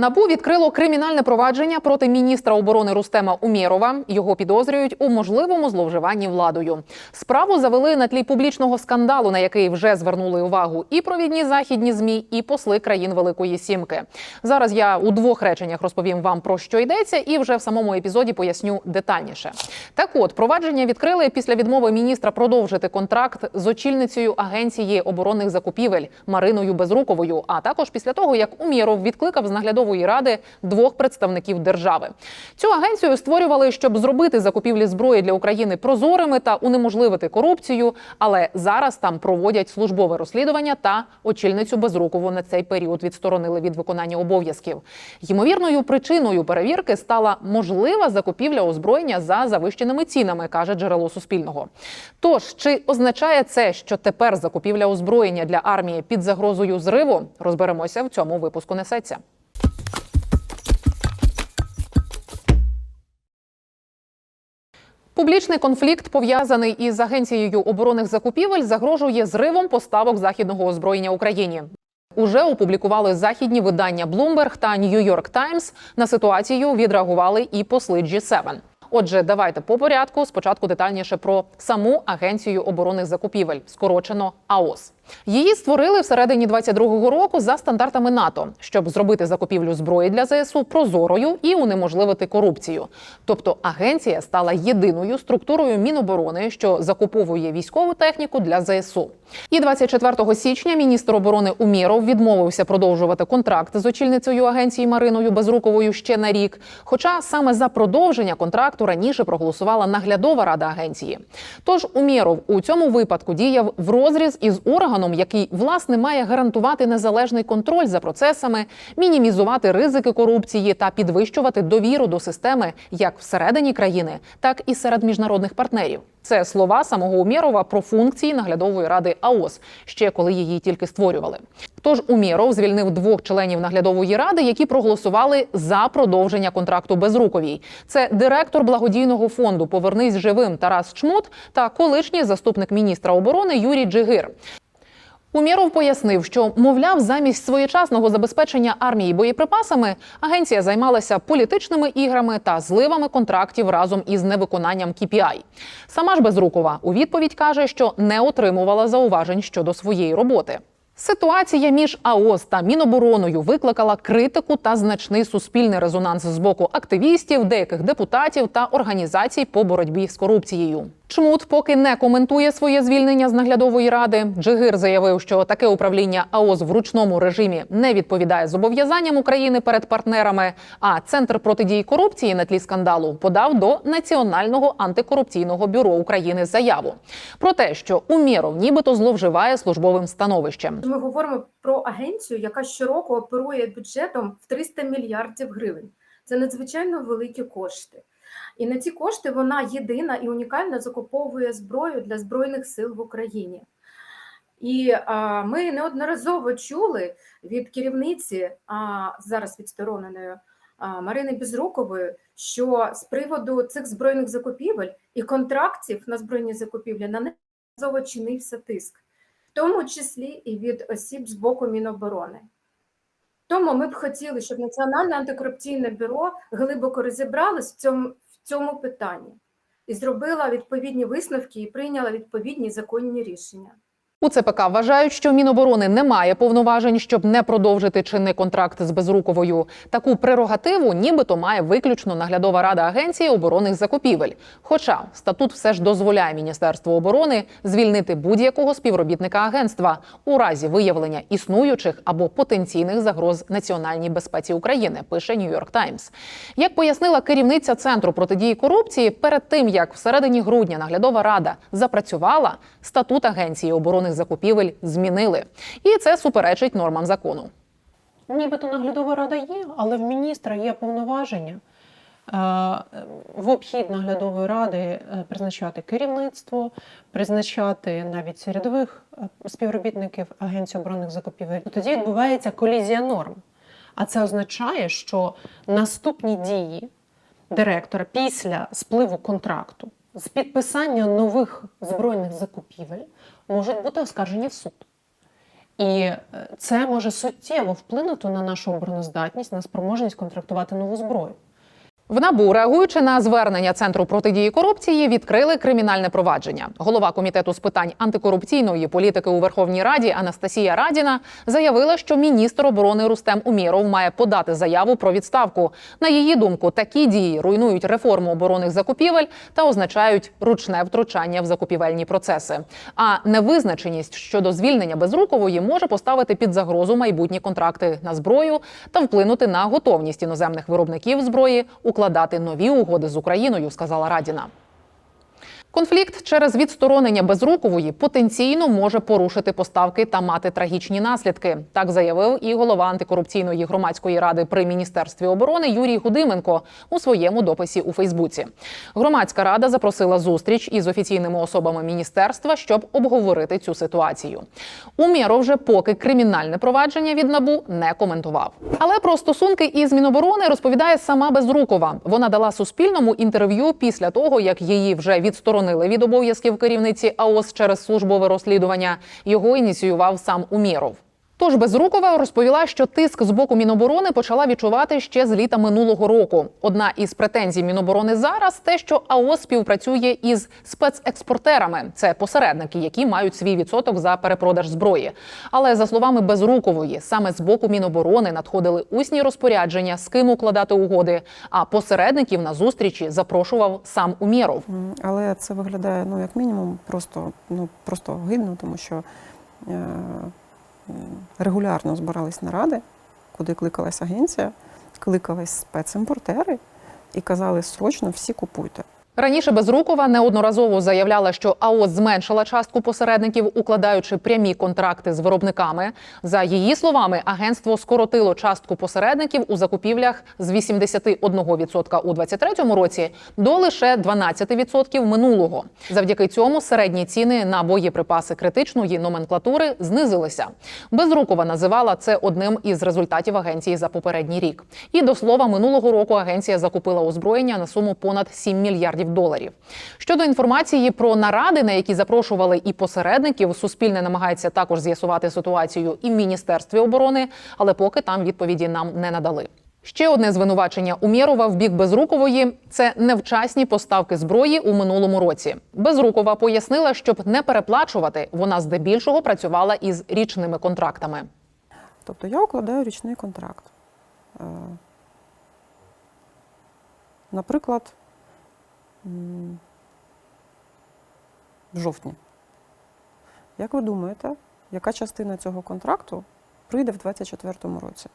Набу відкрило кримінальне провадження проти міністра оборони Рустема Умєрова. Його підозрюють у можливому зловживанні владою. Справу завели на тлі публічного скандалу, на який вже звернули увагу і провідні західні змі, і посли країн Великої Сімки. Зараз я у двох реченнях розповім вам про що йдеться, і вже в самому епізоді поясню детальніше. Так, от провадження відкрили після відмови міністра продовжити контракт з очільницею агенції оборонних закупівель Мариною Безруковою, а також після того, як Умєров відкликав з наглядової ради двох представників держави. Цю агенцію створювали, щоб зробити закупівлі зброї для України прозорими та унеможливити корупцію. Але зараз там проводять службове розслідування та очільницю Безрукову на цей період відсторонили від виконання обов'язків. Ймовірною причиною перевірки стала можлива закупівля озброєння за завищеними цінами, каже джерело Суспільного. Тож чи означає це, що тепер закупівля озброєння для армії під загрозою зриву? Розберемося в цьому випуску. Несеться. Публічний конфлікт, пов'язаний із агенцією оборонних закупівель, загрожує зривом поставок західного озброєння Україні. Уже опублікували західні видання Bloomberg та New York Times. На ситуацію відреагували і посли G7. Отже, давайте по порядку. Спочатку детальніше про саму агенцію оборонних закупівель, скорочено АОС. Її створили всередині 22-го року за стандартами НАТО, щоб зробити закупівлю зброї для ЗСУ прозорою і унеможливити корупцію. Тобто агенція стала єдиною структурою Міноборони, що закуповує військову техніку для ЗСУ. І 24 січня міністр оборони Умєров відмовився продовжувати контракт з очільницею агенції Мариною Безруковою ще на рік. Хоча саме за продовження контракту раніше проголосувала наглядова рада агенції. Тож Умєров у цьому випадку діяв в розріз із органом, який власне має гарантувати незалежний контроль за процесами, мінімізувати ризики корупції та підвищувати довіру до системи як всередині країни, так і серед міжнародних партнерів. Це слова самого Умєрова про функції наглядової ради АОС, ще коли її тільки створювали. Тож Умєров звільнив двох членів наглядової ради, які проголосували за продовження контракту Безруковій. Це директор благодійного фонду Повернись живим Тарас Чмут та колишній заступник міністра оборони Юрій Джигир. Умєров пояснив, що мовляв, замість своєчасного забезпечення армії боєприпасами агенція займалася політичними іграми та зливами контрактів разом із невиконанням KPI. Сама ж Безрукова у відповідь каже, що не отримувала зауважень щодо своєї роботи. Ситуація між АОС та Мінобороною викликала критику та значний суспільний резонанс з боку активістів, деяких депутатів та організацій по боротьбі з корупцією. Чмут поки не коментує своє звільнення з наглядової ради. Джигир заявив, що таке управління АОС в ручному режимі не відповідає зобов'язанням України перед партнерами. А центр протидії корупції на тлі скандалу подав до Національного антикорупційного бюро України заяву про те, що Умєров нібито зловживає службовим становищем. Ми говоримо про агенцію, яка щороку оперує бюджетом в 300 мільярдів гривень. Це надзвичайно великі кошти. І на ці кошти вона єдина і унікально закуповує зброю для Збройних сил в Україні. І а, ми неодноразово чули від керівниці, а, зараз відстороненої а, Марини Безрукової, що з приводу цих збройних закупівель і контрактів на збройні закупівлі на неї неодноразово чинився тиск, в тому числі і від осіб з боку Міноборони. Тому ми б хотіли, щоб Національне антикорупційне бюро глибоко розібралось в цьому, цьому питанні і зробила відповідні висновки і прийняла відповідні законні рішення. У ЦПК вважають, що Міноборони не має повноважень, щоб не продовжити чинний контракт з Безруковою. Таку прерогативу, нібито, має виключно наглядова рада агенції оборонних закупівель. Хоча статут все ж дозволяє Міністерству оборони звільнити будь-якого співробітника агентства у разі виявлення існуючих або потенційних загроз національній безпеці України. Пише Нью-Йорк Таймс. Як пояснила керівниця центру протидії корупції, перед тим як всередині грудня наглядова рада запрацювала, статут агенції оборонних закупівель змінили, і це суперечить нормам закону. Нібито наглядова рада є, але в міністра є повноваження е, в обхід наглядової ради е, призначати керівництво, призначати навіть середових е, співробітників Агенції оборонних закупівель. Тоді відбувається колізія норм. А це означає, що наступні дії директора після спливу контракту з підписання нових збройних закупівель можуть бути оскаржені в суд. І е, це може суттєво вплинути на нашу обороноздатність, на спроможність контрактувати нову зброю. В НАБУ, реагуючи на звернення центру протидії корупції, відкрили кримінальне провадження. Голова комітету з питань антикорупційної політики у Верховній Раді Анастасія Радіна заявила, що міністр оборони Рустем Умєров має подати заяву про відставку. На її думку, такі дії руйнують реформу оборонних закупівель та означають ручне втручання в закупівельні процеси. А невизначеність щодо звільнення Безрукової може поставити під загрозу майбутні контракти на зброю та вплинути на готовність іноземних виробників зброї укладати нові угоди з Україною, сказала Радіна. Конфлікт через відсторонення Безрукової потенційно може порушити поставки та мати трагічні наслідки. Так заявив і голова антикорупційної громадської ради при міністерстві оборони Юрій Гудименко у своєму дописі у Фейсбуці. Громадська рада запросила зустріч із офіційними особами міністерства, щоб обговорити цю ситуацію. Умєров вже поки кримінальне провадження від набу не коментував. Але про стосунки із Міноборони розповідає сама Безрукова. Вона дала Суспільному інтерв'ю після того, як її вже відсторонили від обов'язків керівниці АОС через службове розслідування. Його ініціював сам Умєров. Тож Безрукова розповіла, що тиск з боку Міноборони почала відчувати ще з літа минулого року. Одна із претензій Міноборони зараз те, що АОС співпрацює із спецекспортерами. Це посередники, які мають свій відсоток за перепродаж зброї. Але за словами Безрукової, саме з боку Міноборони надходили усні розпорядження, з ким укладати угоди. А посередників на зустрічі запрошував сам Умєров. Але це виглядає, ну, як мінімум, просто, ну, просто гидно, тому що е, регулярно збирались наради, куди кликалась агенція, кликались спецімпортери і казали, срочно всі купуйте. Раніше Безрукова неодноразово заявляла, що АОС зменшила частку посередників, укладаючи прямі контракти з виробниками. За її словами, агентство скоротило частку посередників у закупівлях з 81% у 2023 році до лише 12% минулого. Завдяки цьому середні ціни на боєприпаси критичної номенклатури знизилися. Безрукова називала це одним із результатів агенції за попередній рік. І до слова, минулого року агенція закупила озброєння на суму понад 7 мільярдів доларів. Щодо інформації про наради, на які запрошували і посередників, Суспільне намагається також з'ясувати ситуацію і в міністерстві оборони, але поки там відповіді нам не надали. Ще одне звинувачення Умєрова в бік Безрукової це невчасні поставки зброї у минулому році. Безрукова пояснила, щоб не переплачувати, вона здебільшого працювала із річними контрактами. Тобто я укладаю річний контракт. Е, Наприклад, в жовтні. Як ви думаєте, яка частина цього контракту прийде в 2024 році?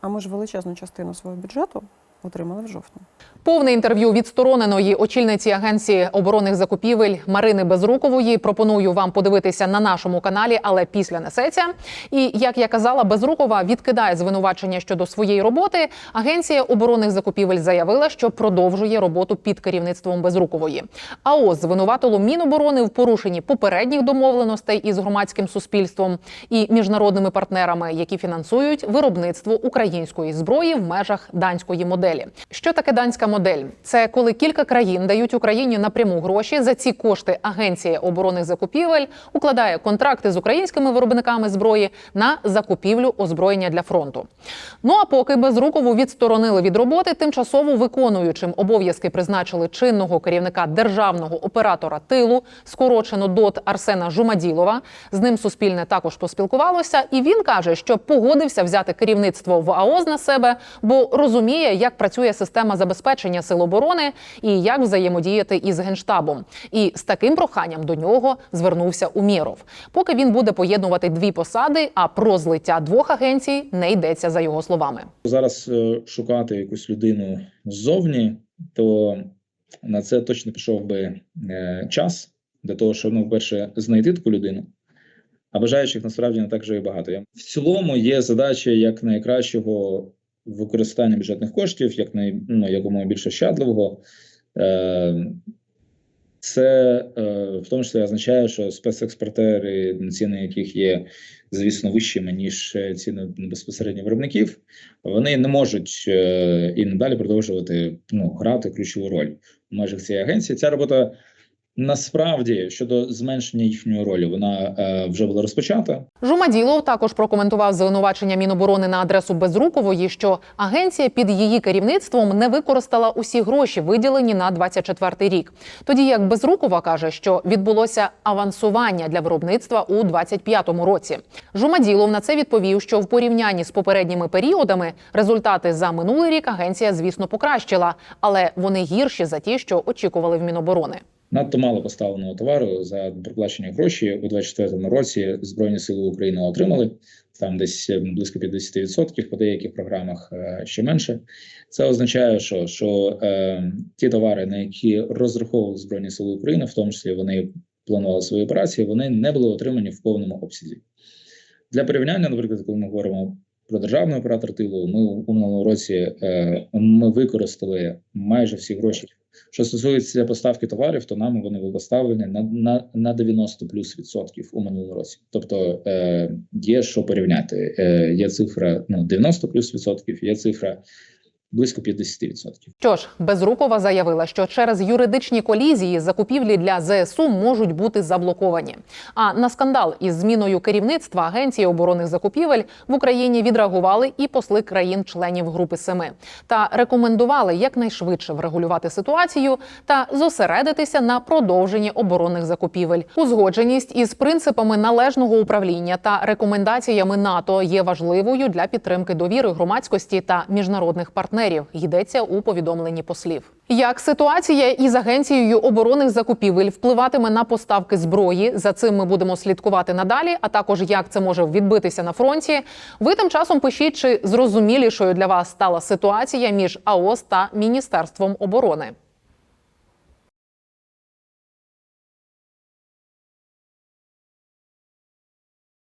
А ми ж величезну частину свого бюджету отримали в жовтні. Повне інтерв'ю відстороненої очільниці агенції оборонних закупівель Марини Безрукової пропоную вам подивитися на нашому каналі, але після несеться. І як я казала, Безрукова відкидає звинувачення щодо своєї роботи. Агенція оборонних закупівель заявила, що продовжує роботу під керівництвом Безрукової. АОС звинуватило Міноборони в порушенні попередніх домовленостей із громадським суспільством і міжнародними партнерами, які фінансують виробництво української зброї в межах данської моделі. Що таке данська модель? Це коли кілька країн дають Україні напряму гроші. За ці кошти агенція оборонних закупівель укладає контракти з українськими виробниками зброї на закупівлю озброєння для фронту. Ну а поки безрукову відсторонили від роботи, тимчасово виконуючим обов'язки призначили чинного керівника державного оператора тилу, скорочено ДОТ Арсена Жумаділова. З ним суспільне також поспілкувалося, і він каже, що погодився взяти керівництво в АОЗ на себе, бо розуміє, як працює система забезпечення сил оборони і як взаємодіяти із генштабом. І з таким проханням до нього звернувся Умєров. Поки він буде поєднувати дві посади, а про злиття двох агенцій не йдеться за його словами. зараз е, шукати якусь людину ззовні, то на це точно пішов би е, час для того, щоб ну, вперше знайти таку людину. А бажаючих насправді не так вже і багато. В цілому є задача як найкращого використання бюджетних коштів, як най, ну, якомога більш ощадливого. Е, це е, в тому числі означає, що спецекспортери, ціни яких є, звісно, вищими, ніж е, ціни безпосередньо виробників, вони не можуть і надалі продовжувати ну, грати ключову роль в межах цієї агенції. Ця робота Насправді щодо зменшення їхньої ролі, вона е, вже була розпочата. Жумаділов також прокоментував звинувачення Міноборони на адресу Безрукової, що агенція під її керівництвом не використала усі гроші, виділені на 24-й рік. Тоді як Безрукова каже, що відбулося авансування для виробництва у 25-му році. Жумаділов на це відповів, що в порівнянні з попередніми періодами результати за минулий рік агенція, звісно, покращила, але вони гірші за ті, що очікували в Міноборони. Надто мало поставленого товару за проплачені гроші у 2024 році. Збройні сили України отримали там десь е, близько 50%, по деяких програмах е, ще менше. Це означає, що, що е, ті товари, на які розраховували збройні сили України, в тому числі вони планували свої операції, вони не були отримані в повному обсязі. Для порівняння, наприклад, коли ми говоримо про державний оператор тилу, ми у минулому році е, ми використали майже всі гроші. Що стосується поставки товарів, то нам вони були поставлені на, на, на 90 плюс відсотків у минулому році. Тобто е, є що порівняти. Е, є цифра ну, 90 плюс відсотків, є цифра близько 50 відсотків. Що ж, Безрукова заявила, що через юридичні колізії закупівлі для ЗСУ можуть бути заблоковані. А на скандал із зміною керівництва Агенції оборонних закупівель в Україні відреагували і посли країн-членів Групи Семи та рекомендували якнайшвидше врегулювати ситуацію та зосередитися на продовженні оборонних закупівель. Узгодженість із принципами належного управління та рекомендаціями НАТО є важливою для підтримки довіри громадськості та міжнародних партнерів. Йдеться у повідомленні послів. Як ситуація із агенцією оборонних закупівель впливатиме на поставки зброї? За цим ми будемо слідкувати надалі. А також як це може відбитися на фронті. Ви тим часом пишіть, чи зрозумілішою для вас стала ситуація між АОС та Міністерством оборони.